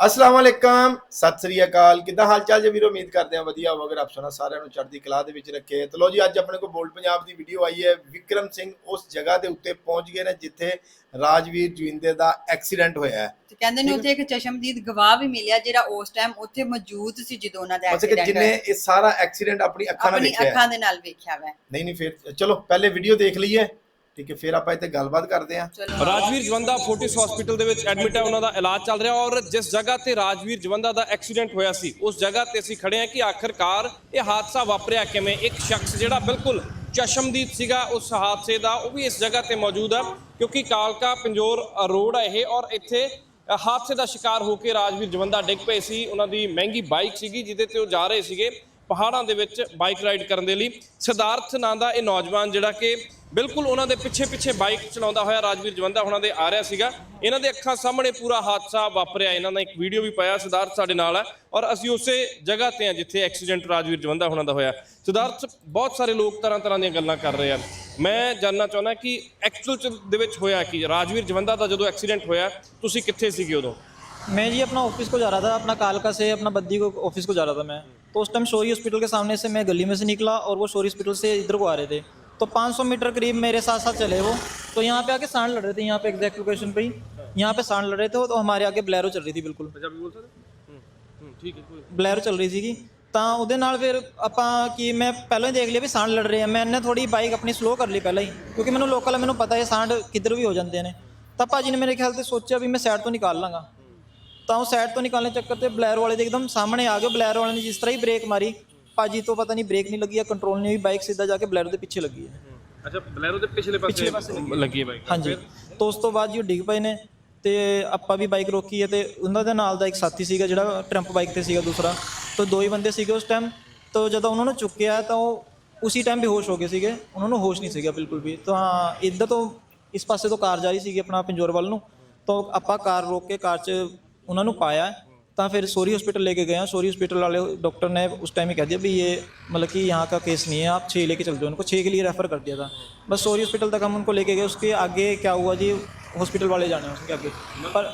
ਅਸਲਾਮ ਵਾਲੇਕਮ ਸਤਿ ਸ੍ਰੀ ਅਕਾਲ। ਕਿੱਦਾਂ ਹਾਲ ਚਾਲ ਜੀ ਵੀਰੋ? ਉਮੀਦ ਕਰਦੇ ਹਾਂ ਵਧੀਆ ਹੋਵੇਗਾ। ਰੱਬ ਸੁਣਾ ਸਾਰਿਆਂ ਨੂੰ ਚੜ੍ਹਦੀ ਕਲਾ ਦੇ ਵਿੱਚ ਰੱਖੇ। ਤੇ ਲੋ ਜੀ ਅੱਜ ਆਪਣੇ ਕੋਲ ਬੋਲਡ ਪੰਜਾਬ ਦੀ ਵੀਡੀਓ ਆਈ ਹੈ। ਵਿਕਰਮ ਸਿੰਘ ਉਸ ਜਗ੍ਹਾ ਦੇ ਉੱਤੇ ਪਹੁੰਚ ਗਏ ਨੇ ਜਿੱਥੇ ਰਾਜਵੀਰ ਜਵਿੰਦੇ ਦਾ ਐਕਸੀਡੈਂਟ ਹੋਇਆ ਹੈ। ਤੇ ਕਹਿੰਦੇ ਨੇ ਉੱਥੇ ਇੱਕ ਚਸ਼ਮਦੀਦ ਗਵਾਹ ਵੀ ਮਿਲਿਆ ਜਿਹੜਾ ਉਸ ਟਾਈਮ ਉੱਥੇ ਮੌਜੂਦ ਸੀ ਜਦੋਂ ਉਹਨਾਂ ਦਾ ਮਤਲਬ ਕਿ ਐਕਸੀਡੈਂਟ ਜਿਨੇ ਹੋਇਆ। ਇਹ ਸਾਰਾ ਐਕਸੀਡੈਂਟ ਆਪਣੀ ਅੱਖਾਂ ਨਾਲ ਆਪਣੀ ਦੇਖਿਆ ਹੈ। ਅੱਖਾਂ ਦੇ ਨਾਲ ਵੇਖਿਆ ਵਾ ਨਹੀਂ ਨਹੀਂ ਫਿਰ ਚਲੋ ਪਹਿਲੇ ਵੀਡੀਓ ਦੇਖ ਲਈਏ। ਠੀਕ ਹੈ ਫਿਰ ਆਪਾਂ ਇੱਥੇ ਗੱਲਬਾਤ ਕਰਦੇ ਹਾਂ। ਰਾਜਵੀਰ ਜਵੰਦਾ ਫੋਰਟਿਸ ਹਸਪੀਟਲ ਦੇ ਵਿੱਚ ਐਡਮਿਟ ਹੈ ਉਹਨਾਂ ਦਾ ਇਲਾਜ ਚੱਲ ਰਿਹਾ ਔਰ ਜਿਸ ਜਗ੍ਹਾ ਤੇ ਰਾਜਵੀਰ ਜਵੰਦਾ ਦਾ ਐਕਸੀਡੈਂਟ ਹੋਇਆ ਸੀ ਉਸ ਜਗ੍ਹਾ ਤੇ ਅਸੀਂ ਖੜੇ ਹਾਂ ਕਿ ਆਖਰਕਾਰ ਇਹ ਹਾਦਸਾ ਵਾਪਰਿਆ ਕਿਵੇਂ? ਇੱਕ ਸ਼ਖਸ ਜਿਹੜਾ ਬਿਲਕੁਲ ਚਸ਼ਮਦੀਦ ਸੀਗਾ ਉਸ ਹਾਦਸੇ ਦਾ ਉਹ ਵੀ ਇਸ ਜਗ੍ਹਾ ਤੇ ਮੌਜੂਦ ਹੈ ਕਿਉਂਕਿ ਕਾਲਕਾ ਪੰਜੋਰ ਰੋਡ ਹੈ ਇਹ ਔਰ ਇੱਥੇ ਹਾਦਸੇ ਦਾ ਸ਼ਿਕਾਰ ਹੋ ਕੇ ਰਾਜਵੀਰ ਜਵੰਦਾ ਡਿੱਗ ਪਏ ਸੀ। ਉਹਨਾਂ ਦੀ ਮਹਿੰਗੀ ਬਾਈਕ ਸੀਗੀ ਜਿਹਦੇ ਤੇ ਉਹ ਜਾ ਰਹੇ ਸੀਗੇ ਪਹਾੜਾਂ ਦੇ ਵਿੱਚ ਬਾਈਕ ਰਾਈਡ ਕਰਨ ਦੇ ਲਈ। ਸਿਧਾਰਥ ਨਾਂ ਦਾ ਇਹ ਨੌਜਵਾਨ ਜਿਹੜਾ ਕਿ ਬਿਲਕੁਲ ਉਹਨਾਂ ਦੇ ਪਿੱਛੇ ਪਿੱਛੇ ਬਾਈਕ ਚਲਾਉਂਦਾ ਹੋਇਆ ਰਾਜਵੀਰ ਜਵੰਦਾ ਉਹਨਾਂ ਦੇ ਆ ਰਿਹਾ ਸੀਗਾ ਇਹਨਾਂ ਦੇ ਅੱਖਾਂ ਸਾਹਮਣੇ ਪੂਰਾ ਹਾਦਸਾ ਵਾਪਰਿਆ ਇਹਨਾਂ ਦਾ ਇੱਕ ਵੀਡੀਓ ਵੀ ਪਾਇਆ ਸਿਧਾਰਥ ਸਾਡੇ ਨਾਲ ਹੈ ਔਰ ਅਸੀਂ ਉਸੇ ਜਗ੍ਹਾ ਤੇ ਹਾਂ ਜਿੱਥੇ ਐਕਸੀਡੈਂਟ ਰਾਜਵੀਰ ਜਵੰਦਾ ਉਹਨਾਂ ਦਾ ਹੋਇਆ ਸਿਧਾਰਥ ਬਹੁਤ ਸਾਰੇ ਲੋਕ ਤਰ੍ਹਾਂ ਤਰ੍ਹਾਂ ਦੀਆਂ ਗੱਲਾਂ ਕਰ ਰਹੇ ਆ ਮੈਂ ਜਾਨਣਾ ਚਾਹੁੰਦਾ ਕਿ ਐਕਚੁਅਲ ਚ ਦੇ ਵਿੱਚ ਹੋਇਆ ਕੀ ਰਾਜਵੀਰ ਜਵੰਦਾ ਦਾ ਜਦੋਂ ਐਕਸੀਡੈਂਟ ਹੋਇਆ ਤੁਸੀਂ ਕਿੱਥੇ ਸੀਗੇ ਉਦੋਂ मैं जी अपना ऑफिस को जा रहा था अपना कालका से अपना बद्दी को ऑफिस को जा रहा था मैं तो उस टाइम शोरी हॉस्पिटल के सामने से मैं गली में से निकला और वो शोरी हॉस्पिटल से इधर को आ रहे थे तो 500 मीटर करीब मेरे साथ साथ चले वो तो यहाँ पे आके सांड लड़ रहे थे यहाँ पे एग्जैक्ट लोकेशन पे ही यहाँ पे सांड लड़ रहे थे तो हमारे आगे ब्लैरो चल रही थी बिल्कुल ਪੰਜਾਬੀ ਬੋਲ ਸਕਦੇ ਹੂੰ ਹੂੰ ਠੀਕ ਹੈ ਕੋਈ ਬਲੈਰੋ ਚੱਲ ਰਹੀ ਸੀਗੀ ਤਾਂ ਉਹਦੇ ਨਾਲ ਫਿਰ ਆਪਾਂ ਕੀ ਮੈਂ ਪਹਿਲਾਂ ਹੀ ਦੇਖ ਲਿਆ ਵੀ ਸਾਂਡ ਲੜ ਰਹੇ ਆ ਮੈਂ ਇਹਨੇ ਥੋੜੀ ਬਾਈਕ ਆਪਣੀ ਸਲੋ ਕਰ ਲਈ ਪਹਿਲਾਂ ਹੀ ਕਿਉਂਕਿ ਮੈਨੂੰ ਲੋਕਲ ਮੈਨੂੰ ਪਤਾ ਹੈ ਸਾਂਡ ਕਿੱਧਰ ਵੀ ਹੋ ਜਾਂਦੇ ਨੇ ਤਾਂ ਭਾਜੀ ਨੇ ਮੇਰੇ ਖਿਆਲ ਤੇ ਸੋਚਿਆ ਵੀ ਮੈਂ ਸਾਈਡ ਤੋਂ ਨਿਕਾਲ ਲਾਂਗਾ ਤਾਂ ਉਹ ਸਾਈਡ ਤੋਂ ਨਿਕਾਲਣੇ ਚੱਕਰ ਤੇ ਬਲੈਰੋ ਵਾਲੇ ਦੇ ਇੱਕਦਮ ਸਾਹਮਣੇ ਆ ਗਏ ਬਲੈਰੋ ਵਾਲੇ ਨੇ ਜਿਸ ਤਰ੍ਹਾਂ ਹੀ ਬ੍ਰੇਕ ਮਾਰੀ ਭਾਜੀ ਤੋਂ ਪਤਾ ਨਹੀਂ ਬ੍ਰੇਕ ਨਹੀਂ ਲੱਗੀ ਜਾਂ ਕੰਟਰੋਲ ਨਹੀਂ ਹੋਈ ਬਾਈਕ ਸਿੱਧਾ ਜਾ ਕੇ ਬਲੈਰੋ ਦੇ ਪਿੱਛੇ ਲੱਗੀ ਹੈ। ਅੱਛਾ ਬਲੈਰੋ ਦੇ ਪਿਛਲੇ ਪਾਸੇ ਲੱਗੀ ਹੈ। ਬਾਈਕ ਹਾਂਜੀ। ਤੋਂ ਉਸ ਤੋਂ ਬਾਅਦ ਜੀ ਉਹ ਡਿੱਗ ਪਏ ਨੇ ਤੇ ਆਪਾਂ ਵੀ ਬਾਈਕ ਰੋਕੀ ਹੈ ਤੇ ਉਹਨਾਂ ਦੇ ਨਾਲ ਦਾ ਇੱਕ ਸਾਥੀ ਸੀਗਾ ਜਿਹੜਾ ਟਰੰਪ ਬਾਈਕ ਤੇ ਸੀਗਾ ਦੂਸਰਾ। ਤੋਂ ਦੋ ਹੀ ਬੰਦੇ ਸੀਗੇ ਉਸ ਟਾਈਮ ਤੋਂ ਜਦੋਂ ਉਹਨਾਂ ਨੂੰ ਚੁੱਕਿਆ ਤਾਂ ਉਹ ਉਸੇ ਟਾਈਮ ਬੇਹੋਸ਼ ਹੋ ਗਏ ਸੀਗੇ। ਉਹਨਾਂ ਨੂੰ ਹੋਸ਼ ਨਹੀਂ ਸੀਗਾ ਬਿਲਕੁਲ ਵੀ। ਤਾਂ ਇੱਧਰ ਤੋਂ ਇਸ ਪਾਸੇ ਤੋਂ ਕਾਰ ਜਾ ਰਹੀ ਸੀਗੀ ਆਪਣਾ ਪੰਜੋਰ ਵੱਲ ਨੂੰ। ਤਾਂ ਆਪਾਂ ਕਾਰ ਰੋਕ ਕੇ ਕਾਰ 'ਚ ਉਹਨਾਂ ਨੂੰ ਪਾਇਆ। ਤਾਂ फिर सोरी हॉस्पिटल लेके गए सोरी हॉस्पिटल वाले डॉक्टर ने उस टाइम ही कह दिया भी ये मतलब कि यहाँ का केस नहीं है आप छः लेके चल दो उनको छः के लिए रेफ़र कर दिया था बस सोरी हॉस्पिटल तक हम उनको लेके गए उसके आगे क्या हुआ जी हॉस्पिटल वाले जाने उसके आगे पर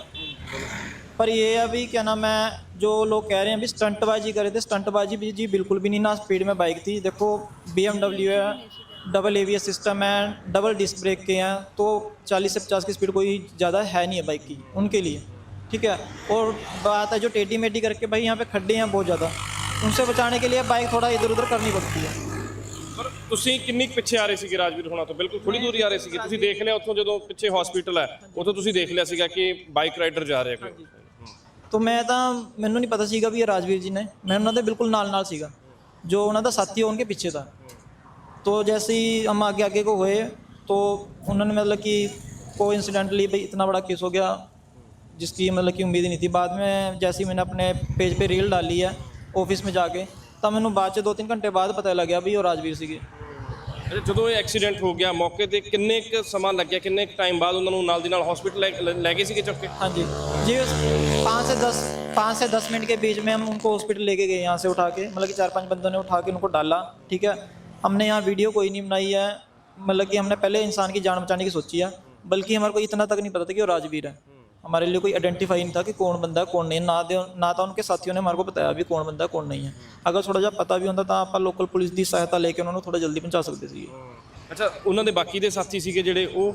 पर ये अभी क्या नाम है जो लोग कह रहे हैं अभी स्टंटबाजी करे थे स्टंटबाजी भी जी बिल्कुल भी नहीं ना स्पीड में बाइक थी देखो BMW है डबल एवीएस सिस्टम है डबल डिस्क ब्रेक के हैं तो 40 से 50 की स्पीड कोई ज़्यादा है नहीं है बाइक की उनके लिए ठीक है और बात है जो टेढ़ी मेढ़ी करके भाई यहाँ पे खड्डे हैं बहुत ज़्यादा उनसे बचाने के लिए बाइक थोड़ा इधर उधर करनी पड़ती है ਪਰ ਤੁਸੀਂ ਕਿੰਨੀ ਕੁ ਪਿੱਛੇ ਆ ਰਹੇ ਸੀਗੇ ਰਾਜਵੀਰ ਹੋਣਾ ਤੋਂ ਬਿਲਕੁਲ ਥੋੜੀ ਦੂਰੀ ਆ ਰਹੇ ਸੀਗੇ ਤੁਸੀਂ ਦੇਖ ਲਿਆ ਉੱਥੋਂ ਜਦੋਂ ਪਿੱਛੇ ਹਸਪੀਟਲ ਹੈ ਉੱਥੋਂ ਤੁਸੀਂ ਦੇਖ ਲਿਆ ਸੀਗਾ ਕਿ ਬਾਈਕ ਰਾਈਡਰ ਜਾ ਰਿਹਾ ਕੋਈ तो मैं ਤਾਂ ਮੈਨੂੰ ਨਹੀਂ ਪਤਾ ਸੀਗਾ ਵੀ ਇਹ ਰਾਜਵੀਰ ਜੀ ਨੇ ਮੈਂ ਉਹਨਾਂ ਦੇ ਬਿਲਕੁਲ ਨਾਲ ਨਾਲ ਸੀਗਾ ਜੋ ਉਹਨਾਂ ਦਾ ਸਾਥੀ ਉਨਕੇ ਪਿੱਛੇ था तो जैसे ही हम आगे आगे को हुए तो उन्होंने मतलब कि कोइंसिडेंटली भाई इतना बड़ा केस हो गया जिसकी मतलब कि उम्मीद ही नहीं थी बाद में जैसे ही मैंने अपने पेज पे रील डाली है ऑफिस में जाके ਤਾਂ ਮੈਨੂੰ ਬਾਅਦ ਚ 2-3 ਘੰਟੇ ਬਾਅਦ ਪਤਾ ਲੱਗਿਆ ਵੀ ਉਹ ਰਾਜਵੀਰ ਸੀਗੇ ਅੱਛਾ ਜਦੋਂ ਇਹ ਐਕਸੀਡੈਂਟ ਹੋ ਗਿਆ ਮੌਕੇ ਤੇ ਕਿੰਨੇ ਕੁ ਸਮਾਂ ਲੱਗਿਆ ਕਿੰਨੇ ਕੁ ਟਾਈਮ ਬਾਅਦ ਉਹਨਾਂ ਨੂੰ ਨਾਲ ਦੀ ਨਾਲ ਹਸਪੀਟਲ ਲੈ ਗਏ ਸੀਗੇ ਚੁੱਕ ਕੇ हाँ जी जी पाँच से दस पाँच से दस मिनट के बीच में हम उनको हॉस्पिटल लेके गए यहाँ से उठा के मतलब कि चार पांच बंदों ने उठा के उनको डाला ठीक है हमने यहाँ वीडियो कोई नहीं बनाई है मतलब कि हमने पहले इंसान की जान बचाने की सोची है बल्कि हमारे को इतना तक नहीं पता था कि वो राजवीर है हमारे लिए कोई आइडेंटिफाई नहीं था कि कौन बंदा है कौन नहीं ना दे ना तो उनके साथियों ने हमारे को बताया भी कौन बंदा है कौन नहीं है अगर थोड़ा ਜਿਹਾ ਪਤਾ ਵੀ ਹੁੰਦਾ ਤਾਂ ਆਪਾਂ ਲੋਕਲ ਪੁਲਿਸ ਦੀ ਸਹਾਇਤਾ ਲੈ ਕੇ ਉਹਨਾਂ ਨੂੰ ਥੋੜਾ ਜਲਦੀ ਪਹੁੰਚਾ ਸਕਦੇ ਸੀ ਅੱਛਾ ਉਹਨਾਂ ਦੇ ਬਾਕੀ ਦੇ ਸਾਥੀ ਸੀਗੇ ਜਿਹੜੇ ਉਹ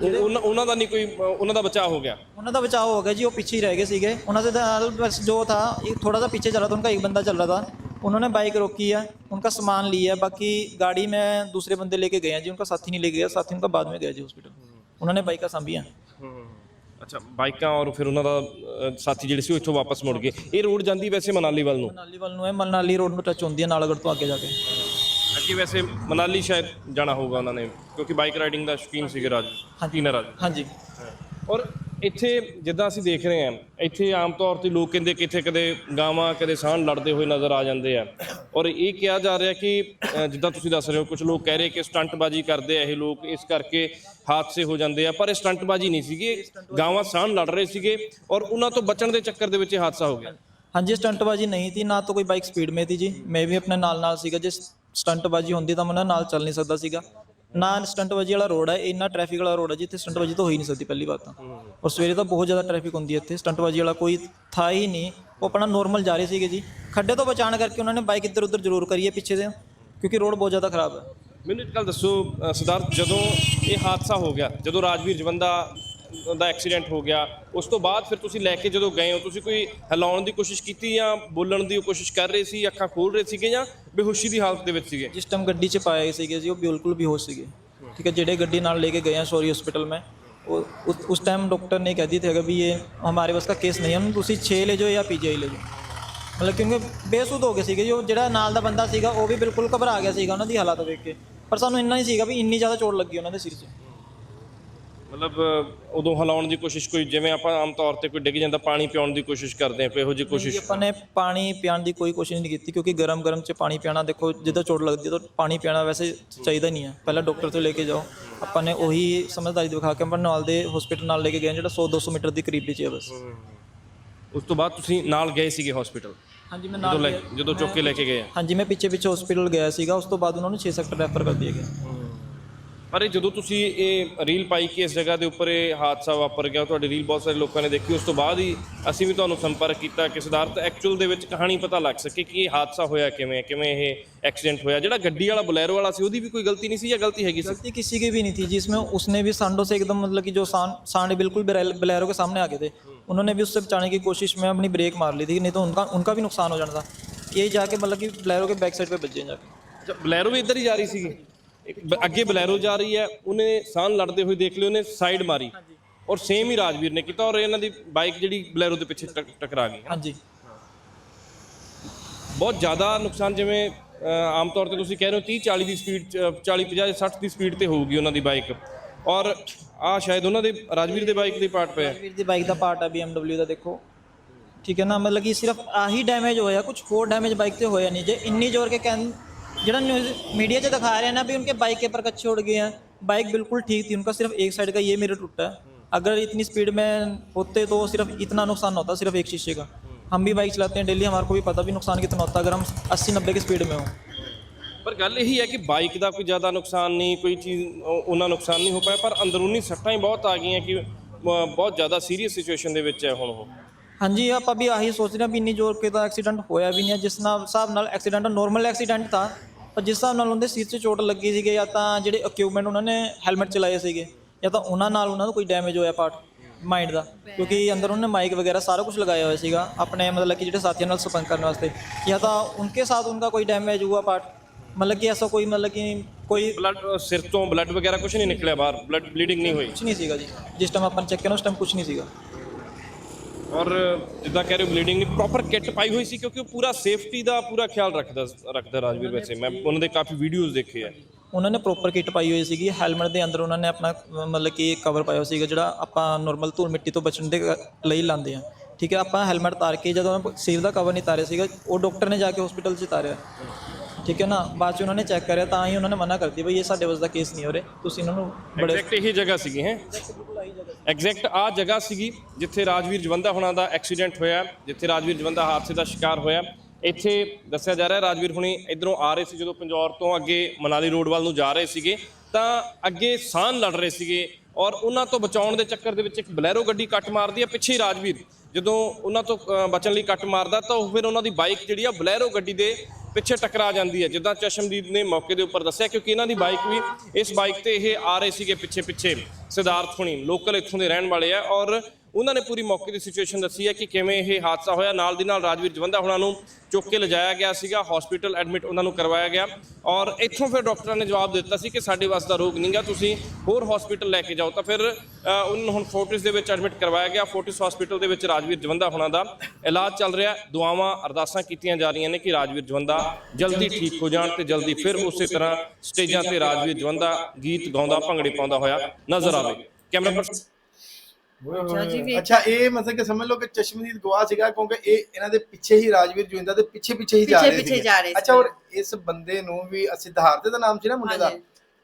ਉਹ- ਉਹਨਾਂ ਉਹਨਾਂ ਦਾ ਨਹੀਂ ਕੋਈ ਉਹਨਾਂ ਦਾ ਬਚਾਅ ਹੋ ਗਿਆ ਉਹਨਾਂ ਦਾ ਬਚਾਅ ਹੋ ਗਿਆ ਜੀ ਉਹ ਪਿੱਛੇ ਹੀ ਰਹਿ ਗਏ ਸੀਗੇ ਉਹਨਾਂ ਦੇ ਨਾਲ बस जो था एक थोड़ा सा पीछे चला था उनका एक बंदा चल रहा था उन्होंने बाइक रोकी है उनका सामान लिया है बाकी गाड़ी में दूसरे बंदे लेके गए हैं जी उनका साथी नहीं लेके गया साथी उनका बाद में गया जी हॉस्पिटल उन्होंने बाइक का संभी है ਅੱਛਾ ਬਾਈਕਾਂ ਔਰ ਫਿਰ ਉਹਨਾਂ ਦਾ ਅ, ਸਾਥੀ ਜਿਹੜੇ ਸੀ ਉਹ ਇੱਥੋਂ ਵਾਪਸ ਮੁੜ ਗਏ। ਇਹ ਰੋਡ ਜਾਂਦੀ ਵੈਸੇ ਮਨਾਲੀ ਵੱਲ ਨੂੰ? ਮਨਾਲੀ ਵੱਲ ਨੂੰ ਹੈ ਮਨਾਲੀ ਰੋਡ ਨੂੰ ਟੱਚ ਹੁੰਦੀ ਹੈ ਨਾਲਾਗੜ੍ਹ ਤੋਂ ਅੱਗੇ ਜਾ ਕੇ। ਅੱਗੇ ਵੈਸੇ ਮਨਾਲੀ ਸ਼ਾਇਦ ਜਾਣਾ ਹੋਊਗਾ ਉਹਨਾਂ ਨੇ ਕਿਉਂਕਿ ਬਾਈਕ ਰਾਈਡਿੰਗ ਦਾ ਸ਼ੌਕੀਨ ਸੀਗੇ ਰਾਜ ਸ਼ੌਕੀਨ ਹੈ ਰਾਜ। ਹਾਂਜੀ। ਔਰ ਇੱਥੇ ਜਿੱਦਾਂ ਅਸੀਂ ਦੇਖ ਰਹੇ ਹਾਂ, ਇੱਥੇ ਆਮ ਤੌਰ ਤੇ ਲੋਕ ਕਹਿੰਦੇ ਕਿ ਇੱਥੇ ਕਦੇ ਗਾਵਾਂ, ਕਦੇ ਸਾਂਢ ਲੜਦੇ ਹੋਏ ਨਜ਼ਰ ਆ ਜਾਂਦੇ ਆ। ਔਰ ਇਹ ਕਿਹਾ ਜਾ ਰਿਹਾ ਕਿ ਜਿੱਦਾਂ ਤੁਸੀਂ ਦੱਸ ਰਹੇ ਹੋ ਕੁਝ ਲੋਕ ਕਹਿ ਰਹੇ ਕਿ ਸਟੰਟਬਾਜ਼ੀ ਕਰਦੇ ਆ ਇਹ ਲੋਕ, ਇਸ ਕਰਕੇ ਹਾਦਸੇ ਹੋ ਜਾਂਦੇ ਆ, ਪਰ ਇਹ ਸਟੰਟਬਾਜ਼ੀ ਨਹੀਂ ਸੀਗੀ ਗਾਵਾਂ ਸਾਂਢ ਲੜ ਰਹੇ ਸੀਗੇ ਔਰ ਉਹਨਾਂ ਤੋਂ ਬਚਣ ਦੇ ਚੱਕਰ ਦੇ ਵਿੱਚ ਇਹ ਹਾਦਸਾ ਹੋ ਗਿਆ। ਹਾਂਜੀ ਸਟੰਟਬਾਜ਼ੀ ਨਹੀਂ ਸੀ, ਨਾ ਤਾਂ ਕੋਈ ਬਾਈਕ ਸਪੀਡ ਮੇ ਸੀ ਜੀ, ਮੈਂ ਵੀ ਆਪਣੇ ਨਾਲ ਨਾਲ ਸੀਗਾ, ਜੇ ਸਟੰਟਬਾਜ਼ੀ ਹੁੰਦੀ ਤਾਂ ਮੈਂ ਨਾਲ ਚੱਲ ਨਹੀਂ ਸਕਦਾ ਸੀਗਾ। ਨਾ ਸਟੰਟਬਾਜੀ ਵਾਲਾ ਰੋਡ ਹੈ ਇੰਨਾ ਟ੍ਰੈਫਿਕ ਵਾਲਾ ਰੋਡ ਹੈ ਜਿੱਥੇ ਸਟੰਟਬਾਜੀ ਤਾਂ ਹੋ ਹੀ ਨਹੀਂ ਸਕਦੀ ਪਹਿਲੀ ਬਾਤ ਤਾਂ। ਔਰ ਸਵੇਰੇ ਤਾਂ ਬਹੁਤ ਜ਼ਿਆਦਾ ਟ੍ਰੈਫਿਕ ਹੁੰਦੀ ਹੈ ਇੱਥੇ। ਸਟੰਟਬਾਜੀ ਵਾਲਾ ਕੋਈ ਥਾ ਹੀ ਨਹੀਂ। ਉਹ ਆਪਣਾ ਨੋਰਮਲ ਜਾ ਰਹੇ ਸੀਗੇ ਜੀ। ਖੱਡੇ ਤੋਂ ਬਚਾਉਣ ਕਰਕੇ ਉਹਨਾਂ ਨੇ ਬਾਈਕ ਇੱਧਰ ਉੱਧਰ ਜ਼ਰੂਰ ਕਰੀ ਹੈ ਪਿੱਛੇ ਦੇ ਕਿਉਂਕਿ ਰੋਡ ਬਹੁਤ ਜ਼ਿਆਦਾ ਖਰਾਬ ਹੈ ਮੈਨੂੰ ਇੱਕ ਗੱਲ ਦੱਸੋ ਸਰਦਾਰ ਜਦੋਂ ਇਹ ਹਾਦਸਾ ਹੋ ਗਿਆ, ਜਦੋਂ ਰਾਜਵੀਰ ਜਵੰਦਾ ਦਾ ਐਕਸੀਡੈਂਟ ਹੋ ਗਿਆ ਉਸ ਤੋਂ ਬਾਅਦ ਫਿਰ ਤੁਸੀਂ ਲੈ ਕੇ ਜਦੋਂ ਗਏ ਹੋ ਤੁਸੀਂ ਕੋਈ ਹਿਲਾਉਣ ਦੀ ਕੋਸ਼ਿਸ਼ ਕੀਤੀ ਜਾਂ ਬੋਲਣ ਦੀ ਕੋਸ਼ਿਸ਼ ਕਰ ਰਹੇ ਸੀ ਅੱਖਾਂ ਖੋਲ ਰਹੇ ਸੀਗੇ ਜਾਂ ਬੇਹੋਸ਼ੀ ਦੀ ਹਾਲਤ ਦੇ ਵਿੱਚ ਸੀਗੇ ਜਿਸ ਟਾਈਮ ਗੱਡੀ 'ਚ ਪਾਏ ਸੀਗੇ ਜੀ ਉਹ ਬਿਲਕੁਲ ਬੇਹੋਸ਼ ਸੀਗੇ ठीक है ਜਿਹੜੇ ਗੱਡੀ ਨਾਲ लेके गए हैं सॉरी हॉस्पिटल में वो उस उस टाइम डॉक्टर ने कह दी थे कि भी ये हमारे बस का केस नहीं है ਉਹਨੂੰ ਤੁਸੀਂ 6 ਲੈ ਜਾਓ ਜਾਂ ਪੀਜੀਆਈ ਲੈ ਜਾਓ ਮਤਲਬ ਕਿਉਂਕਿ ਬੇਸੁੱਧ ਹੋ ਗਏ ਸੀਗੇ ਜੋ ਜਿਹੜਾ ਨਾਲ ਦਾ ਬੰਦਾ ਸੀਗਾ ਉਹ ਵੀ ਬਿਲਕੁਲ ਘਬਰਾ ਗਿਆ ਸੀਗਾ ਉਹਨਾਂ ਦੀ ਹਾਲਾਤ ਵੇਖ ਕੇ ਪਰ ਸਾਨੂੰ ਇੰਨਾ ਨਹੀਂ ਸੀਗਾ ਵੀ ਇੰਨੀ ਜ਼ਿਆਦਾ ਚੋਟ ਲੱਗੀ ਉਹਨਾਂ ਦੇ ਸਿਰ 'ਚ ਮਤਲਬ ਉਦੋਂ ਹਿਲਾਉਣ ਦੀ ਕੋਸ਼ਿਸ਼ ਕੋਈ ਜਿਵੇਂ ਆਪਾਂ ਆਮ ਤੌਰ ਤੇ ਕੋਈ ਡਿੱਗ ਜਾਂਦਾ ਪਾਣੀ ਪਿਆਉਣ ਦੀ ਕੋਸ਼ਿਸ਼ ਕਰਦੇ ਹਾਂ ਇਹੋ ਜੀ ਕੋਸ਼ਿਸ਼। ਆਪਾਂ ਨੇ ਪਾਣੀ ਪਿਆਣ ਦੀ ਕੋਈ ਕੋਸ਼ਿਸ਼ ਨਹੀਂ ਕੀਤੀ ਕਿਉਂਕਿ ਗਰਮ ਗਰਮ ਚ ਪਾਣੀ ਪਿਆਣਾ ਦੇਖੋ ਜਿੱਦਾਂ ਚੋਟ ਲੱਗਦੀ ਹੈ ਤਾਂ ਪਾਣੀ ਪਿਆਣਾ ਵੈਸੇ ਚਾਹੀਦਾ ਨਹੀਂ ਹੈ। ਪਹਿਲਾਂ ਡਾਕਟਰ ਤੋਂ ਲੈ ਕੇ ਜਾਓ ਆਪਾਂ ਨੇ ਉਹੀ ਸਮਝਦਾਰੀ ਦਿਖਾ ਕੇ ਆਪਾਂ ਨਾਲ ਦੇ ਹਸਪੀਟਲ ਨਾਲ ਲੈ ਕੇ ਗਏ ਜਿਹੜਾ 100 200 ਮੀਟਰ ਦੀ ਕਰੀਬ ਵਿੱਚ ਹੈ। ਬਸ ਉਸ ਤੋਂ ਬਾਅਦ ਤੁਸੀਂ ਨਾਲ ਗਏ ਸੀਗੇ ਹਸਪੀਟਲ ਹਾਂਜੀ ਮੈਂ ਨਾਲ ਜਦੋਂ ਚੁੱਕ ਕੇ ਲੈ ਕੇ ਗਏ ਹਾਂਜੀ ਮੈਂ ਪਿੱਛੇ ਪਿੱਛੇ ਹਸਪੀਟਲ ਗਿਆ ਸੀਗਾ ਉਸ ਤੋਂ ਬਾਅਦ ਉਹਨਾਂ ਨੂੰ 6 ਸੈਕਟਰ ਰੈਫਰ ਕਰ ਦਿਆ ਗਿਆ ਪਰ ਇਹ ਜਦੋਂ ਤੁਸੀਂ ਇਹ ਰੀਲ ਪਾਈ ਕਿ ਇਸ ਜਗ੍ਹਾ ਦੇ ਉੱਪਰ ਇਹ ਹਾਦਸਾ ਵਾਪਰ ਗਿਆ ਤੁਹਾਡੀ ਰੀਲ ਬਹੁਤ ਸਾਰੇ ਲੋਕਾਂ ਨੇ ਦੇਖੀ ਉਸ ਤੋਂ ਬਾਅਦ ਹੀ ਅਸੀਂ ਵੀ ਤੁਹਾਨੂੰ ਸੰਪਰਕ ਕੀਤਾ ਕਿ ਸਿਧਾਰਥ ਐਕਚੁਅਲ ਦੇ ਵਿੱਚ ਕਹਾਣੀ ਪਤਾ ਲੱਗ ਸਕੇ ਕਿ ਇਹ ਹਾਦਸਾ ਹੋਇਆ ਕਿਵੇਂ ਕਿਵੇਂ ਇਹ ਐਕਸੀਡੈਂਟ ਹੋਇਆ ਜਿਹੜਾ ਗੱਡੀ ਵਾਲਾ ਬਲੈਰੋ ਵਾਲਾ ਸੀ ਉਹਦੀ ਵੀ ਕੋਈ ਗਲਤੀ ਨਹੀਂ ਸੀ ਜਾਂ ਗਲਤੀ ਹੈਗੀ ਸੀ गलती किसी की भी नहीं थी जिसमें उसने भी सांडों से एकदम मतलब कि जो सान सांड बिल्कुल बरेल- बलेरो के सामने आ गए थे उन्होंने भी उससे बचाने की कोशिश में अपनी ब्रेक मार ली थी नहीं तो उनका उनका भी नुकसान हो जाना था यही जाके मतलब कि बलेरो के बैक साइड पे बच गए जाके ਅੱਛਾ ਬਲੈਰੋ ਵੀ ਇੱਧਰ ਹੀ ਜਾ ਰਹੀ ਸੀਗੀ ਇੱਕ ਬ- ਅੱਗੇ ਬਲੈਰੋ ਜਾ ਰਹੀ ਹੈ ਉਹਨੇ ਸਾਨ ਲੜਦੇ ਹੋਏ ਦੇਖ ਲਿਓ ਉਹਨੇ ਸਾਈਡ ਮਾਰੀ। ਔਰ ਸੇਮ ਹੀ ਰਾਜਵੀਰ ਨੇ ਕੀਤਾ ਔਰ ਇਹਨਾਂ ਦੀ ਬਾਈਕ ਜਿਹੜੀ ਬਲੈਰੋ ਦੇ ਪਿੱਛੇ ਟਕ- ਟਕਰਾ ਗਈ। जी ਬਹੁਤ ਜ਼ਿਆਦਾ ਨੁਕਸਾਨ ਜਿਵੇਂ ਆਮ ਤੌਰ ਤੇ ਤੁਸੀਂ ਕਹਿ ਰਹੇ ਹੋ 30 40 ਦੀ ਸਪੀਡ 40 50 60 ਦੀ ਸਪੀਡ ਤੇ ਹੋਊਗੀ ਉਹਨਾਂ ਦੀ ਬਾਈਕ ਔਰ ਆ ਸ਼ਾਇਦ ਉਹਨਾਂ ਦੇ ਰਾਜਵੀਰ ਦੇ ਬਾਈਕ ਦੇ ਪਾਰਟ ਪਏ ਆ। ਵੀਰ ਦੀ ਬਾਈਕ ਦਾ ਪਾਰਟ ਹੈ BMW ਦਾ ਦੇਖੋ। ਠੀਕ ਹੈ ਨਾ? ਮਤਲਬ ਕਿ ਸਿਰਫ ਆਹੀ ਡੈਮੇਜ ਹੋਇਆ ਕੁਝ ਹੋਰ ਡੈਮੇਜ ਬਾਈਕ ਤੇ ਹੋਇਆ ਨਹੀਂ। ਜੇ ਇੰਨੀ ਜ਼ੋਰ ਕੇ ਕਹਿੰ ਜਿਹੜਾ ਨਿਊਜ਼ मीडिया से दिखा रहे हैं ना भी उनके बाइक के पर कच्चे उड़ गए हैं बाइक बिल्कुल ठीक थी उनका सिर्फ एक साइड का ये मिरर टूटा है अगर इतनी स्पीड में होते तो सिर्फ इतना नुकसान होता सिर्फ एक शीशे का हम भी बाइक चलाते हैं डेली हमारे को भी पता भी नुकसान कितना होता है अगर हम 80 90 की स्पीड में हो ਪਰ ਗੱਲ ਇਹੀ ਹੈ ਕਿ ਬਾਈਕ ਦਾ ਕੋਈ ਜ਼ਿਆਦਾ ਨੁਕਸਾਨ ਨਹੀਂ ਕੋਈ ਚੀਜ਼ ਉਹ- ਉਹਨਾਂ ਨੁਕਸਾਨ ਨਹੀਂ ਹੋ ਪਾਇਆ ਪਰ ਅੰਦਰੂਨੀ ਸੱਟਾਂ ਹੀ ਬਹੁਤ ਆ ਗਈਆਂ ਕਿ ਅ, ਬਹੁਤ ਜ਼ਿਆਦਾ ਸੀਰੀਅਸ ਸਿਚੁਏਸ਼ਨ ਦੇ ਵਿੱਚ ਹੈ ਹੁਣ ਉਹ ਹਾਂਜੀ ਆਪਾਂ ਵੀ ਆਹੀ ਸੋਚ ਰਹੇ ਹਾਂ ਵੀ ਇੰਨੀ ਜ਼ੋਰ ਕੇ ਤਾਂ ਐਕਸੀਡੈਂਟ ਹੋਇਆ ਵੀ ਨਹੀਂ ਹੈ ਜਿਸ ਨਾਲ ਹਿਸਾਬ ਨਾਲ ਐਕਸੀਡੈਂਟ ਨਾਰਮਲ ਐਕਸੀਡੈਂਟ ਤਾਂ ਪਰ ਜਿਸ ਹਿਸਾਬ ਨਾਲ ਉਹਦੇ ਸੀਟ 'ਚ ਚੋਟ ਲੱਗੀ ਸੀਗੇ ਜਾਂ ਤਾਂ ਜਿਹੜੇ ਇਕਵਿਪਮੈਂਟ ਉਹਨਾਂ ਨੇ ਹੈਲਮਟ ਚਲਾਏ ਸੀਗੇ ਜਾਂ ਤਾਂ ਉਹਨਾਂ ਨਾਲ ਉਹਨਾਂ ਨੂੰ ਕੋਈ ਡੈਮੇਜ ਹੋਇਆ ਪਾਰਟ ਮਾਈਂਡ ਦਾ ਕਿਉਂਕਿ ਅੰਦਰ ਉਹਨਾਂ ਨੇ ਮਾਈਕ ਵਗੈਰਾ ਸਾਰਾ ਕੁਝ ਲਗਾਇਆ ਹੋਇਆ ਸੀਗਾ ਆਪਣੇ ਮਤਲਬ ਕਿ ਜਿਹੜੇ ਸਾਥੀਆਂ ਨਾਲ ਸੰਪਰਕ ਕਰਨ ਵਾਸਤੇ ਜਾਂ ਤਾਂ ਉਨਕੇ ਸਾਥ ਉਹਨਾਂ ਦਾ ਕੋਈ ਡੈਮੇਜ ਹੁਆ ਪਾਰਟ ਮਤਲਬ ਕਿ ਐਸਾ ਕੋਈ ਮਤਲਬ ਕਿ ਕੋਈ ਬਲੱਡ ਸਿਰ ਤੋਂ ਬਲੱਡ ਵਗੈਰਾ ਕੁਝ ਨਹੀਂ ਨਿਕਲਿਆ ਬਾਹਰ ਬਲੱਡ ਬਲੀਡਿੰਗ ਨਹੀਂ ਹੋਈ। ਕੁਝ ਨਹੀਂ ਸੀਗਾ ਜੀ ਜਿਸ ਟਾਈਮ ਆਪਾਂ ਚੈੱਕ ਕਰਨਾ ਉਸ ਟਾਈਮ ਕੁਝ ਨਹੀਂ ਸੀਗਾ। ਔਰ ਜਿੱਦਾਂ ਕਹਿ ਰਹੇ ਹੋ ਬਲੀਡਿੰਗ ਨਹੀਂ ਪ੍ਰੋਪਰ ਕਿੱਟ ਪਾਈ ਹੋਈ ਸੀ ਕਿਉਂਕਿ ਉਹ ਪੂਰਾ ਸੇਫਟੀ ਦਾ ਪੂਰਾ ਖਿਆਲ ਰੱਖਦਾ ਰੱਖਦਾ ਰਾਜਵੀਰ ਵੈਸੇ। ਮੈਂ ਉਹਨਾਂ ਦੇ ਕਾਫੀ ਵੀਡੀਓਜ਼ ਦੇਖੇ ਆ। ਉਹਨਾਂ ਨੇ ਪ੍ਰੋਪਰ ਕਿੱਟ ਪਾਈ ਹੋਈ ਸੀਗੀ। ਹੈਲਮਟ ਦੇ ਅੰਦਰ ਉਹਨਾਂ ਨੇ ਆਪਣਾ ਮਤਲਬ ਕਿ ਕਵਰ ਪਾਇਆ ਹੋਇਆ ਸੀਗਾ ਜਿਹੜਾ ਆਪਾਂ ਨਾਰਮਲ ਧੂਲ ਮਿੱਟੀ ਤੋਂ ਬਚਣ ਦੇ ਲਈ ਲਾਉਂਦੇ ਆ। ਠੀਕ ਹੈ ਆਪਾਂ ਹੈਲਮਟ ਤਾਰ ਕੇ ਜਦੋਂ ਸਿਰ ਦਾ ਕਵਰ ਨਹੀਂ ਤਾਰਿਆ ਸੀਗਾ ਉਹ ਡਾਕਟਰ ਨੇ ਜਾ ਕੇ ਹਸਪੀਟਲ 'ਚ ਤਾਰਿਆ। ਠੀਕ ਹੈ ਨਾ ਬਾਅਦ 'ਚ ਉਹਨਾਂ ਨੇ ਚੈੱਕ ਕਰਿਆ ਤਾਂ ਹੀ ਉਹਨਾਂ ਨੇ ਮਨਾ ਕਰਤੀ ਬਈ ਇਹ ਸਾਡੇ ਵੱਸ ਦਾ ਕੇਸ ਨਹੀਂ ਹੋ ਰਿਹਾ। ਤੁਸੀਂ ਇਹਨਾਂ ਨੂੰ ਬੜੇ ਐਗਜ਼ੈਕਟ ਇਹੀ ਜਗ੍ਹਾ ਸੀਗੀ ਹੈ? ਐਗਜ਼ੈਕਟ ਆ ਜਗ੍ਹਾ ਸੀਗੀ ਜਿੱਥੇ ਰਾਜਵੀਰ ਜਵੰਦਾ ਹੁਣਾਂ ਦਾ ਐਕਸੀਡੈਂਟ ਹੋਇਆ, ਜਿੱਥੇ ਰਾਜਵੀਰ ਜਵੰਦਾ ਹਾਦਸੇ ਦਾ ਸ਼ਿਕਾਰ ਹੋਇਆ। ਇੱਥੇ ਦੱਸਿਆ ਜਾ ਰਿਹਾ, ਰਾਜਵੀਰ ਹੁਣੀ ਇਧਰੋਂ ਆ ਰਹੇ ਸੀ, ਜਦੋਂ ਪੰਜੌਰ ਤੋਂ ਅੱਗੇ ਮਨਾਲੀ ਰੋਡ ਵੱਲ ਨੂੰ ਜਾ ਰਹੇ ਸੀਗੇ, ਤਾਂ ਅੱਗੇ ਸਾਨ ਲੜ ਰਹੇ ਸੀਗੇ ਔਰ ਉਹਨਾਂ ਤੋਂ ਬਚਾਉਣ ਦੇ ਚੱਕਰ ਦੇ ਵਿੱਚ ਇੱਕ ਬਲੈਰੋ ਗੱਡੀ ਕੱਟ ਮਾਰਦੀ ਹੈ ਪਿੱਛੇ ਰਾਜਵੀਰ। ਜਦੋਂ ਉਹਨਾਂ ਤੋਂ ਬਚਣ ਲਈ ਕੱਟ ਮਾਰਦਾ, ਤਾਂ ਉਹ ਫਿਰ ਉਹਨਾਂ ਦੀ ਬਾਈਕ ਜਿਹੜੀ ਆ ਬਲੈਰੋ ਗੱਡੀ ਦੇ ਪਿੱਛੇ ਟਕਰਾ ਜਾਂਦੀ ਹੈ। ਜਿੱਦਾਂ ਚਸ਼ਮਦੀਪ ਨੇ ਮੌਕੇ ਦੇ ਉੱਪਰ ਦੱਸਿਆ, ਕਿਉਂਕਿ ਇਹਨਾਂ ਦੀ ਬਾਈਕ ਵੀ ਇਸ ਬਾਈਕ ਤੇ ਇਹ ਆ ਰਹੇ ਸੀਗੇ ਪਿੱਛੇ ਪਿੱਛੇ ਸਿਧਾਰਥ ਹੁਣੀ, ਲੋਕਲ ਇੱਥੋਂ ਦੇ ਰਹਿਣ ਵਾਲੇ ਆ ਔਰ ਉਹਨਾਂ ਨੇ ਪੂਰੀ ਮੌਕੇ ਦੀ ਸਿਚੁਏਸ਼ਨ ਦੱਸੀ ਹੈ ਕਿ ਕਿਵੇਂ ਇਹ ਹਾਦਸਾ ਹੋਇਆ। ਨਾਲ ਦੀ ਨਾਲ ਰਾਜਵੀਰ ਜਵੰਦਾ ਹੁਣਾਂ ਨੂੰ ਚੁੱਕ ਕੇ ਲਿਜਾਇਆ ਗਿਆ ਸੀਗਾ। ਹਸਪੀਟਲ ਐਡਮਿਟ ਉਹਨਾਂ ਨੂੰ ਕਰਵਾਇਆ ਗਿਆ। ਔਰ ਇੱਥੋਂ ਫਿਰ ਡਾਕਟਰਾਂ ਨੇ ਜਵਾਬ ਦਿੱਤਾ ਸੀ ਕਿ ਸਾਡੇ ਵੱਸ ਦਾ ਰੋਗ ਨਹੀਂਗਾ ਤੁਸੀਂ ਹੋਰ ਹਸਪੀਟਲ ਲੈ ਕੇ ਜਾਓ। ਤਾਂ ਫਿਰ ਅ, ਉਹਨਾਂ ਨੂੰ ਹੁਣ ਫੋਰਟਿਸ ਦੇ ਵਿੱਚ ਐਡਮਿਟ ਕਰਵਾਇਆ ਗਿਆ। ਫੋਰਟਿਸ ਹਸਪੀਟਲ ਦੇ ਵਿੱਚ ਰਾਜਵੀਰ ਜਵੰਦਾ ਹੁਣਾਂ ਦਾ ਇਲਾਜ ਚੱਲ ਰਿਹਾ। ਦੁਆਵਾਂ ਅਰਦਾਸਾਂ ਕੀਤੀਆਂ ਜਾ ਰਹੀਆਂ ਨੇ ਕਿ ਰਾਜਵੀਰ ਜਵੰਦਾ ਜਲਦੀ ਠੀਕ ਹੋ ਜਾਣ ਤੇ ਜਲਦੀ ਫਿਰ ਉਸੇ ਤਰ੍ਹਾਂ ਸਟੇਜਾਂ ਤੇ ਰਾਜਵੀਰ ਜਵੰਦਾ ਗੀਤ ਗਾਉਂਦਾ ਭੰਗੜੇ ਪਾਉਂਦਾ ਹੋਇਆ ਨਜ਼ਰ ਆਵੇ। ਕੈਮਰਾ ਪਰਸਨ ਅੱਛਾ ਜੀ, ਵੇਖ- ਅੱਛਾ ਇਹ ਮਤਲਬ ਕਿ ਸਮਝ ਲਓ ਕਿ ਚਸ਼ਮਦੀਦ ਗਵਾਹ ਸੀਗਾ ਕਿਉਂਕਿ ਇਹ ਇਹਨਾਂ ਦੇ ਪਿੱਛੇ ਹੀ ਰਾਜਵੀਰ ਜੋਇੰਦਾ ਦੇ ਪਿੱਛੇ ਪਿੱਛੇ ਹੀ ਜਾ ਰਹੇ ਪਿੱਛੇ ਸੀਗੇ। ਜਾ ਰਹੇ ਅੱਛਾ ਸੀ। ਔਰ ਇਸ ਬੰਦੇ ਨੂੰ ਵੀ ਸਿਧਾਰਥ ਦਾ ਨਾਮ ਸੀ ਨਾ ਮੁੰਡੇ ਦਾ।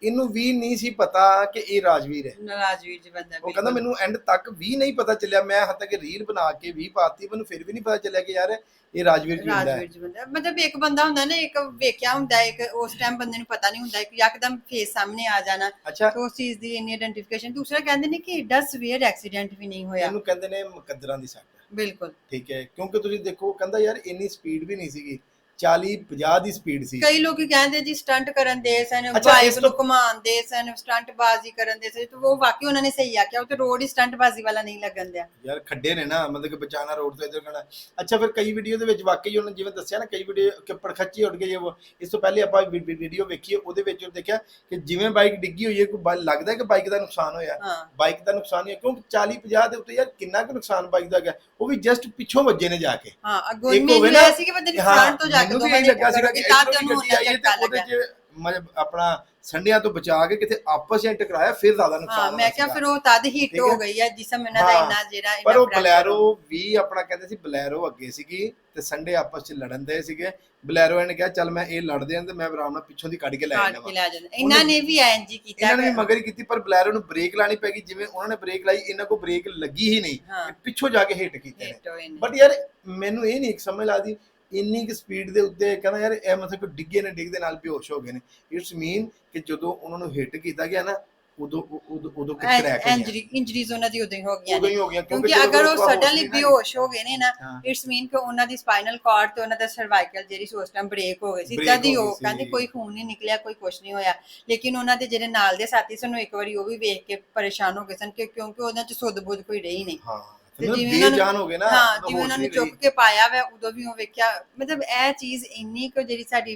ਇਹਨੂੰ ਵੀ ਨਹੀਂ ਸੀ ਪਤਾ ਕਿ ਇਹ ਰਾਜਵੀਰ ਹੈ। ਰਾਜਵੀਰ ਜੀ ਬੰਦਾ ਉਹ ਕਹਿੰਦਾ ਮੈਨੂੰ ਐਂਡ ਤੱਕ ਵੀ ਨਹੀਂ ਪਤਾ ਚੱਲਿਆ। ਮੈਂ ਹੱਦ ਤੱਕ ਰੀਲ ਬਣਾ ਕੇ ਵੀ ਪਾਤੀ ਮੈਨੂੰ ਫਿਰ ਵੀ ਨਹੀਂ ਪਤਾ ਚੱਲਿਆ ਕਿ ਯਾਰ ਇਹ ਰਾਜਵੀਰ ਜੀ ਹੁੰਦਾ ਹੈ। ਰਾਜਵੀਰ ਜੀ ਬੰਦਾ। ਮਤਲਬ ਇੱਕ ਬੰਦਾ ਹੁੰਦਾ ਨਾ ਇੱਕ ਵੇਖਿਆ ਹੁੰਦਾ ਇੱਕ ਉਸ ਟਾਈਮ ਬੰਦੇ ਨੂੰ ਪਤਾ ਨਹੀਂ ਹੁੰਦਾ ਇੱਕ ਯਕਦਮ ਫੇਸ ਸਾਹਮਣੇ ਆ ਜਾਣਾ। ਅੱਛਾ। ਤੇ ਉਸ ਚੀਜ਼ ਦੀ ਇੰਨੀ ਆਇਡੈਂਟੀਫਿਕੇਸ਼ਨ ਦੂਸਰਾ ਕਹਿੰਦੇ ਨੇ ਕਿ ਏਡਾ ਸਵੇਅਰ ਐਕਸੀਡੈਂਟ ਵੀ ਨਹੀਂ ਹੋਇਆ। ਇਹਨੂੰ ਕਹਿੰਦੇ ਨੇ ਮੁਕੱਦਰਾਂ ਦੀ ਸੱਟ। ਬਿਲਕੁਲ। ਠੀਕ ਹੈ। ਕਿਉਂਕਿ ਤੁਸੀਂ ਦੇਖੋ ਕਹਿੰਦਾ ਯਾਰ ਇੰਨੀ ਸਪੀਡ ਵੀ ਨਹੀਂ ਸੀਗੀ। 40 50 ਦੀ ਸਪੀਡ ਸੀ। ਕਈ ਲੋਕੀ ਕਹਿੰਦੇ ਜੀ ਸਟੰਟ ਕਰਨ ਦੇ ਸਨ ਅੱਛਾ, ਬਾਈਕ ਇਸ ਨੂੰ ਤੋਂ- ਘੁਮਾਉਣ ਦੇ ਸਨ ਸਟੰਟ ਬਾਜ਼ੀ ਕਰਨ ਦੇ ਸਨ। ਤੇ ਉਹ ਵਾਕਈ ਉਹਨਾਂ ਨੇ ਸਹੀ ਆਖਿਆ ਉਹ ਤੇ ਰੋਡ ਹੀ ਸਟੰਟ ਬਾਜ਼ੀ ਵਾਲਾ ਨਹੀਂ ਲੱਗਣ ਦਿਆ। ਯਾਰ ਖੱਡੇ ਨੇ ਨਾ ਮਤਲਬ ਕਿ ਬਚਾਣਾ ਰੋਡ ਤੋਂ ਇੱਧਰ ਕਰਨਾ। ਅੱਛਾ ਫਿਰ ਕਈ ਵੀਡੀਓ ਦੇ ਵਿੱਚ ਵਾਕਈ ਉਹਨਾਂ ਜਿਵੇਂ ਦੱਸਿਆ ਨਾ ਕਈ ਵੀਡੀਓ ਕਿ ਪੜਖੱਚੀ ਉੱਡ ਗਈ ਉਹ। ਇਸ ਤੋਂ ਪਹਿਲੇ ਆਪਾਂ ਵੀਡੀਓ ਵੇਖੀ ਉਹਦੇ ਵਿੱਚ ਉਹ ਦੇਖਿਆ ਕਿ ਜਿਵੇਂ ਬਾਈਕ ਡਿੱਗੀ ਹੋਈ ਹੈ ਕੋਈ ਬਾ- ਲੱਗਦਾ ਕਿ ਬਾਈਕ ਦਾ ਨੁਕਸਾਨ ਹੋਇਆ। ਹਾਂ। ਬਾਈਕ ਦਾ ਨੁਕਸਾਨ ਹੀ ਹੈ ਕਿਉਂਕਿ 40 50 ਦੇ ਉੱਤੇ ਯਾਰ ਕਿੰਨਾ ਕੁ ਨੁਕਸਾਨ ਬਾਈਕ ਦਾ ਗਿਆ ਉਹ ਵੀ ਜਸਟ ਪਿੱਛੋਂ ਵੱਜੇ ਨੇ ਜਾ ਕੇ। ਹਾਂ ਅੱਗੋਂ ਇੱਕ ਮੈਨੂੰ ਹੋਵੇ ਇਹ ਨਾ- ਸੀ ਕਿ ਬੰਦੇ ਨੇ ਹਾਂ, ਫਰੰਟ ਤੋਂ ਜਾ ਮੈਨੂੰ ਵੀ ਇਹੀ ਲੱਗਾ ਸੀਗਾ ਕਿ ਤਾਂ ਆਈ ਹੈ ਝਟਕਾ ਤੇ ਉਹਦੇ ਲੱਗਾ। 'ਚ ਮਤਲਬ ਆਪਣਾ ਸੰਡਿਆਂ ਤੋਂ ਬਚਾ ਕੇ ਕਿਤੇ ਆਪਸ ਵਿੱਚ ਟਕਰਾਇਆ ਫਿਰ ਜ਼ਿਆਦਾ ਨੁਕਸਾਨ ਹਾਂ ਮੈਂ ਕਿਹਾ। ਫਿਰ ਉਹ ਤਦ ਹਿੱਟ ਹੋ। ਗਈ ਹੈ ਜਿਸਮ ਇਹਨਾਂ ਦਾ ਇੰਨਾ ਜਿਹੜਾ ਪਰ ਉਹ ਬਲੈਰੋ ਵੀ ਆਪਣਾ ਕਹਿੰਦੇ ਸੀ ਬਲੈਰੋ ਅੱਗੇ ਸੀਗੀ ਤੇ ਸੰਡੇ ਆਪਸ ਚ ਲੜਨ ਦੇ ਸੀਗੇ। ਬਲੈਰੋ ਨੇ ਕਿਹਾ ਚੱਲ ਮੈਂ ਇਹ ਲੜਦੇ ਆਂ ਤੇ ਮੈਂ ਆਰਾਮ ਨਾਲ ਪਿੱਛੋਂ ਦੀ ਕੱਢ ਕੇ ਲੈ ਜਾਂਦੇ। ਇਹਨਾਂ ਨੇ ਵੀ ਐਨਜੀ ਕੀਤਾ ਇਹਨਾਂ ਨੇ ਮਗਰ ਕੀਤੀ ਪਰ ਬਲੈਰੋ ਨੂੰ ਬ੍ਰੇਕ ਲਾਣੀ ਪੈ ਗਈ। ਜਿਵੇਂ ਉਹਨਾਂ ਨੇ ਬ੍ਰੇਕ ਲਾਈ ਇਹਨਾਂ ਕੋ ਬ੍ਰੇਕ ਲੱਗੀ ਹੀ ਨਹੀਂ ਪਿੱਛੋਂ ਜਾ ਕੇ ਹਿੱਟ ਕੀਤੇ। ਬਟ ਯਾਰ ਮੈਨੂੰ ਇਹ ਨਹੀਂ ਸਮਝ ਲੱਗਦੀ ਇੰਨੀ ਕਿ ਸਪੀਡ ਦੇ ਉੱਤੇ ਕਹਿੰਦਾ ਯਾਰ ਇਹ ਮਤਲਬ ਕਿ ਡਿੱਗੇ ਨੇ ਡਿੱਗਦੇ ਨਾਲ ਬੇਹੋਸ਼ ਹੋ ਗਏ ਨੇ। ਇਟਸ ਮੀਨ ਕਿ ਜਦੋਂ ਉਹਨਾਂ ਨੂੰ ਹਿੱਟ ਕੀਤਾ ਗਿਆ ਨਾ ਉਦੋਂ ਉਦੋਂ ਉਦੋਂ ਕਿ ਕਰੈਕ ਇੰਜਰੀ ਇੰਜਰੀਜ਼ ਉਹਨਾਂ ਦੀ ਉਦੋਂ ਹੀ ਹੋ ਗਈਆਂ ਉਦੋਂ ਹੀ ਹੋ ਗਿਆ ਕਿਉਂਕਿ ਅਗਰ ਉਹ ਸਡਨਲੀ ਬੇਹੋਸ਼ ਹੋ ਗਏ ਨੇ ਨਾ। ਇਟਸ ਮੀਨ ਕਿ ਉਹਨਾਂ ਦੀ ਸਪਾਈਨਲ ਕਾਰਡ ਤੇ ਉਹਨਾਂ ਦਾ ਸਰਵਾਈਕਲ ਜਿਹੜੀ ਸੀ ਉਸ ਟਾਈਮ ਬ੍ਰੇਕ ਹੋ ਗਈ ਸੀ। ਹੀ ਹੋ ਉਹ। ਕਹਿੰਦੇ ਕੋਈ ਖੂਨ ਨਹੀਂ ਨਿਕਲਿਆ ਕੋਈ ਕੁਝ ਨਹੀਂ ਹੋਇਆ। ਲੇਕਿਨ ਉਹਨਾਂ ਦੇ ਜਿਹੜੇ ਨਾਲ ਦੇ ਸਾਥੀ ਸਨ ਉਹ ਇੱਕ ਵਾਰੀ ਉਹ ਵੀ ਵੇਖ ਕੇ ਪਰੇਸ਼ਾਨ ਹੋ ਗਏ ਸਨ ਕਿ ਕਿਉਂਕਿ ਉਹਨਾਂ ਚ ਸੁੱਧ ਬੁੱਧ ਕੋਈ ਰਹੀ ਨਹੀਂ। ਹਾਂ। ਤੇ ਜਿਵੇਂ ਉਹਨਾਂ ਨੂੰ- ਹੋ ਗਏ ਨਾ ਹਾਂ ਜਿਵੇਂ ਉਹਨਾਂ ਨੇ। ਚੁੱਕ ਕੇ ਪਾਇਆ ਵਾ ਉਦੋਂ ਵੀ ਉਹ ਵੇਖਿਆ। ਮਤਲਬ ਇਹ ਚੀਜ਼ ਇੰਨੀ ਕੁ ਜਿਹੜੀ ਸਾਡੀ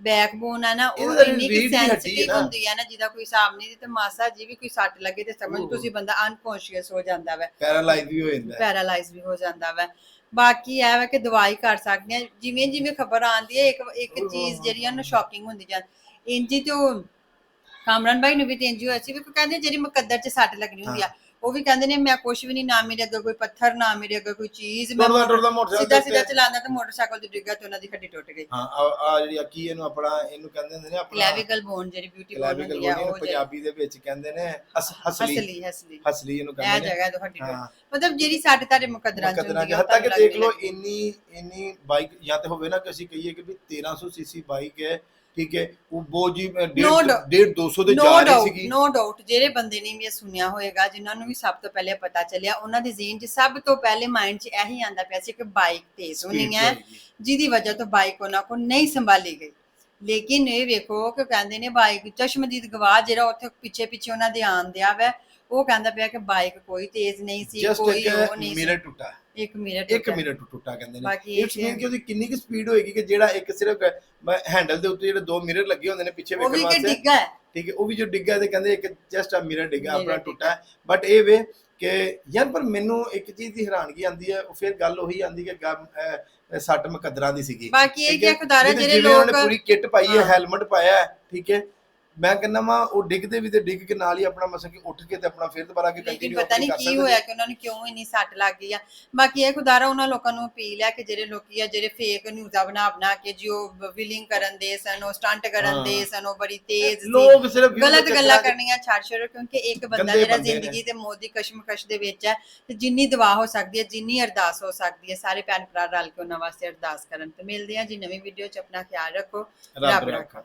ਬੈਕਬੋਨ ਆ ਨਾ ਉਹ ਇਹਦਾ ਇੰਨੀ ਰੀੜ੍ਹ ਕਿ ਦੀ ਹੱਡੀ ਹੈ ਸੈਂਸਿਟਿਵ ਨਾ। ਹੁੰਦੀ ਹੈ ਨਾ ਜਿਹਦਾ ਕੋਈ ਹਿਸਾਬ ਨਹੀਂ ਤੇ ਮਾਸਾ ਜੀ ਵੀ ਕੋਈ ਸੱਟ ਲੱਗੇ ਤੇ ਸਮਝ ਓਹ। ਤੁਸੀਂ ਬੰਦਾ ਅਨਕੌਂਸ਼ੀਅਸ ਹੋ ਜਾਂਦਾ ਵਾ। ਪੈਰਾਲਾਈਜ਼ ਵੀ ਹੋ ਜਾਂਦਾ। ਹੈ ਪੈਰਾਲਾਈਜ਼ ਵੀ ਹੋ ਜਾਂਦਾ ਵਾ। ਬਾਕੀ ਇਹ ਵਾ ਕਿ ਦਵਾਈ ਕਰ ਸਕਦੇ ਆ। ਜਿਵੇਂ ਜਿਵੇਂ ਖਬਰ ਆਉਂਦੀ ਹੈ ਇੱਕ ਇੱਕ ਚੀਜ਼ ਜਿਹੜੀ ਆ ਨਾ ਸ਼ੌਕਿੰਗ ਹੁੰਦੀ ਜਾਂਦੀ ਇੰਜੀ ਤੇ ਉਹ ਕਾਮਰਾਨ ਭਾਈ ਨੂੰ ਵੀ ਤੇ ਇੰਜੀ ਹੋਇਆ ਸੀ ਵੀ ਕੋਈ ਕਹਿੰਦੇ ਜਿਹੜੀ ਮੁਕੱਦਰ 'ਚ ਸੱਟ ਲੱਗਣੀ ਹੁੰਦੀ ਆ। ਉਹ ਵੀ ਕਹਿੰਦੇ ਨੇ ਮੈਂ ਕੁਛ ਵੀ ਨਹੀਂ ਨਾ ਮੇਰੇ ਅੱਗੇ ਕੋਈ ਪੱਥਰ ਨਾ ਮੇਰੇ ਅੱਗੇ ਕੋਈ ਚੀਜ਼ ਮੈਂ ਮੋਟਰਸਾਈਕਲ ਸਿੱਧਾ ਦੇ ਸਿੱਧਾ ਚਲਾਉਂਦਾ ਤੇ ਮੋਟਰਸਾਈਕਲ ਤੇ ਡਿੱਗਾ ਤੇ ਉਹਨਾਂ ਦੀ ਹੱਡੀ ਟੁੱਟ ਗਈ। ਹਾਂ ਆ ਆ ਜਿਹੜੀ ਆ ਕੀ ਇਹਨੂੰ ਆਪਣਾ ਇਹਨੂੰ ਕਹਿੰਦੇ ਹੁੰਦੇ ਨੇ ਆਪਣਾ ਕਲੈਵੀਕਲ ਬੋਨ ਜਿਹੜੀ ਬਿਊਟੀ ਬੋਨ ਹੁੰਦੀ ਆ ਉਹ ਪੰਜਾਬੀ ਦੇ ਵਿੱਚ ਕਹਿੰਦੇ ਨੇ ਹਸ- ਹਸਲੀ। ਹਸਲੀ ਹਸਲੀ। ਇਹਨੂੰ ਇਹ ਕਹਿੰਦੇ ਨੇ। ਜਗ੍ਹਾ ਤੋਂ ਹਾਂ। ਮਤਲਬ ਜਿਹੜੀ ਸੱਟ ਤੁਹਾਡੇ ਮੁਕੱਦਰਾਂ 'ਚ ਹੁੰਦੀ ਉਹ ਹੱਤਾ ਕਿ ਦੇਖ ਲਓ ਇੰਨੀ ਇੰਨੀ ਬਾਈਕ ਜਾਂ ਤੇ ਹੋਵੇ ਨਾ ਕਿ ਅਸੀਂ ਕਹੀਏ ਕਿ ਵੀ 1300 ਸੀਸੀ ਬਾਈਕ ਹੈ ਠੀਕ ਹੈ ਉਹ ਬਹੁਤ ਜੀ No 1.5 doubt. 200 ਦੇ ਨੋ ਜਾ ਰਹੀ ਡਾਊਟ ਸੀਗੀ ਨੋ ਡਾਊਟ ਜਿਹੜੇ ਬੰਦੇ ਨੇ ਵੀ ਇਹ ਸੁਣਿਆ ਹੋਏਗਾ ਜਿਨ੍ਹਾਂ ਨੂੰ ਵੀ ਸਭ ਤੋਂ ਪਹਿਲੇ ਪਤਾ ਚੱਲਿਆ ਉਹਨਾਂ ਦੇ ਜ਼ਿਹਨ 'ਚ ਸਭ ਤੋਂ ਪਹਿਲੇ ਮਾਈਂਡ 'ਚ ਇਹੀ ਆਂਦਾ ਪਿਆ ਸੀ ਕਿ ਬਾਈਕ ਤੇਜ਼ ਹੋਣੀ ਹੈ। ਜਿਹਦੀ ਵਜ੍ਹਾ ਤੋਂ ਬਾਈਕ ਉਹਨਾਂ ਕੋਲ ਨਹੀਂ ਸੰਭਾਲੀ ਗਈ ਲੇਕਿਨ ਇਹ ਵੇਖੋ ਕਿ ਕਹਿੰਦੇ ਨੇ ਬਾਈਕ ਚਸ਼ਮਦੀਦ ਗਵਾਹ ਜਿਹੜਾ ਉੱਥੇ ਪਿੱਛੇ ਪਿੱਛੇ ਉਹਨਾਂ ਦੇ ਆਣ ਦਿਆ ਵੈ ਉਹ ਕਹਿੰਦਾ ਪਿਆ ਕਿ ਬਾਈਕ ਕੋਈ ਤੇਜ਼ ਨਹੀਂ ਸੀ ਜਸਟ ਕੋਈ ਇੱਕ ਉਹ ਨਹੀਂ ਸੀ ਟੁੱਟਾ ਇੱਕ ਮਿੰਟ ਇੱਕ ਮਿੰਟ ਟੁੱਟਾ ਕਹਿੰਦੇ ਨੇ। ਇਟਸ ਮੀਨ ਕਿ ਉਹਦੀ ਕਿੰਨੀ ਕੁ ਸਪੀਡ ਹੋਏਗੀ ਕਿ ਜਿਹੜਾ ਇੱਕ ਸਿਰਫ ਹੈਂਡਲ ਦੇ ਉੱਤੇ ਜਿਹੜੇ ਦੋ ਮਿਰਰ ਲੱਗੇ ਹੁੰਦੇ ਨੇ ਪਿੱਛੇ ਵੇਖਣ ਵਾਸਤੇ। ਡਿੱਗਾ ਠੀਕ ਹੈ ਉਹ ਵੀ ਜੋ ਡਿੱਗਾ ਤੇ ਕਹਿੰਦੇ ਇੱਕ ਜਸਟ ਆ ਮਿਰਰ ਡਿੱਗਾ ਆਪਣਾ। ਟੁੱਟਾ ਬਟ ਇਹ ਵੇ ਕਿ ਯਾਰ ਪਰ ਮੈਨੂੰ ਇੱਕ ਚੀਜ਼ ਦੀ ਹੈਰਾਨਗੀ ਆਂਦੀ ਹੈ ਉਹ ਫਿਰ ਗੱਲ ਉਹੀ ਆਂਦੀ ਕਿ ਸੱਟ ਮੁਕੱਦਰਾਂ ਦੀ ਸੀਗੀ। ਬਾਕੀ ਇਹ ਕਿ? ਖੁਦਾਰਾ ਜਿਹੜੇ ਲੋਕ ਪੂਰੀ ਕਿੱਟ ਪਾਈ ਹਾਂ। ਹੈਲਮਟ ਪਾਇਆ ਹੈ ਠੀਕ ਹੈ। ਮੈਂ ਕਹਿੰਦਾ ਵਾ ਉਹ ਡਿੱਗਦੇ ਵੀ ਤੇ ਡਿੱਗ ਕੇ ਨਾਲ ਹੀ ਆਪਣਾ ਮਸਾ ਕਿ ਉੱਠ ਕੇ ਤੇ ਆਪਣਾ ਫਿਰ ਦੁਬਾਰਾ ਕੇ ਲੇਕਿਨ ਕੰਟੀਨਿਊ ਪਤਾ ਨਹੀਂ ਕੀ ਹੋਇਆ ਕਿ ਉਹਨਾਂ ਨੂੰ ਕਿਉਂ ਇੰਨੀ ਸੱਟ ਲੱਗ ਗਈ ਆ। ਬਾਕੀ ਇਹ ਖੁਦਾਰਾ ਉਹਨਾਂ ਲੋਕਾਂ ਨੂੰ ਅਪੀਲ ਹੈ ਕਿ ਜਿਹੜੇ ਲੋਕੀ ਆ ਜਿਹੜੇ ਫੇਕ ਨਿਊਜ਼ਾਂ ਬਣਾ ਬਣਾ ਕੇ ਜੋ ਵਿਲਿੰਗ ਕਰਨ ਦੇ ਸਨ ਉਹ ਸਟੰਟ ਕਰਨ ਦੇ। ਸਨ ਉਹ ਬੜੀ ਤੇਜ਼ ਸੀ। ਲੋਕ ਸਿਰਫ view ਦੇ ਗਲਤ ਚੱਕਰਾਂ ਗੱਲਾਂ 'ਚ- ਕਰਨੀਆਂ ਛੱਡ ਛੱਡੋ ਕਿਉਂਕਿ ਇੱਕ ਬੰਦਾ ਗੰਦੇ ਜਿਹੜਾ ਬੰਦੇ ਨੇ। ਜ਼ਿੰਦਗੀ ਤੇ ਮੌਤ ਦੀ ਕਸ਼ਮਕਸ਼ ਦੇ ਵਿੱਚ ਹੈ ਤੇ ਜਿੰਨੀ ਦਵਾ ਹੋ ਸਕਦੀ ਹੈ ਜਿੰਨੀ ਅਰਦਾਸ ਹੋ ਸਕਦੀ ਹੈ ਸਾਰੇ ਭੈਣ ਭਰਾ ਰਲ ਕੇ ਉਹਨਾਂ ਵਾਸਤੇ ਅਰਦਾਸ ਕਰਨ। ਤੇ ਮਿਲਦੇ ਆ ਜੀ ਨਵੀਂ ਵੀਡੀਓ 'ਚ ਆਪਣਾ ਖਿਆਲ ਰੱਖੋ ਰੱਬ ਰੱਖਾ।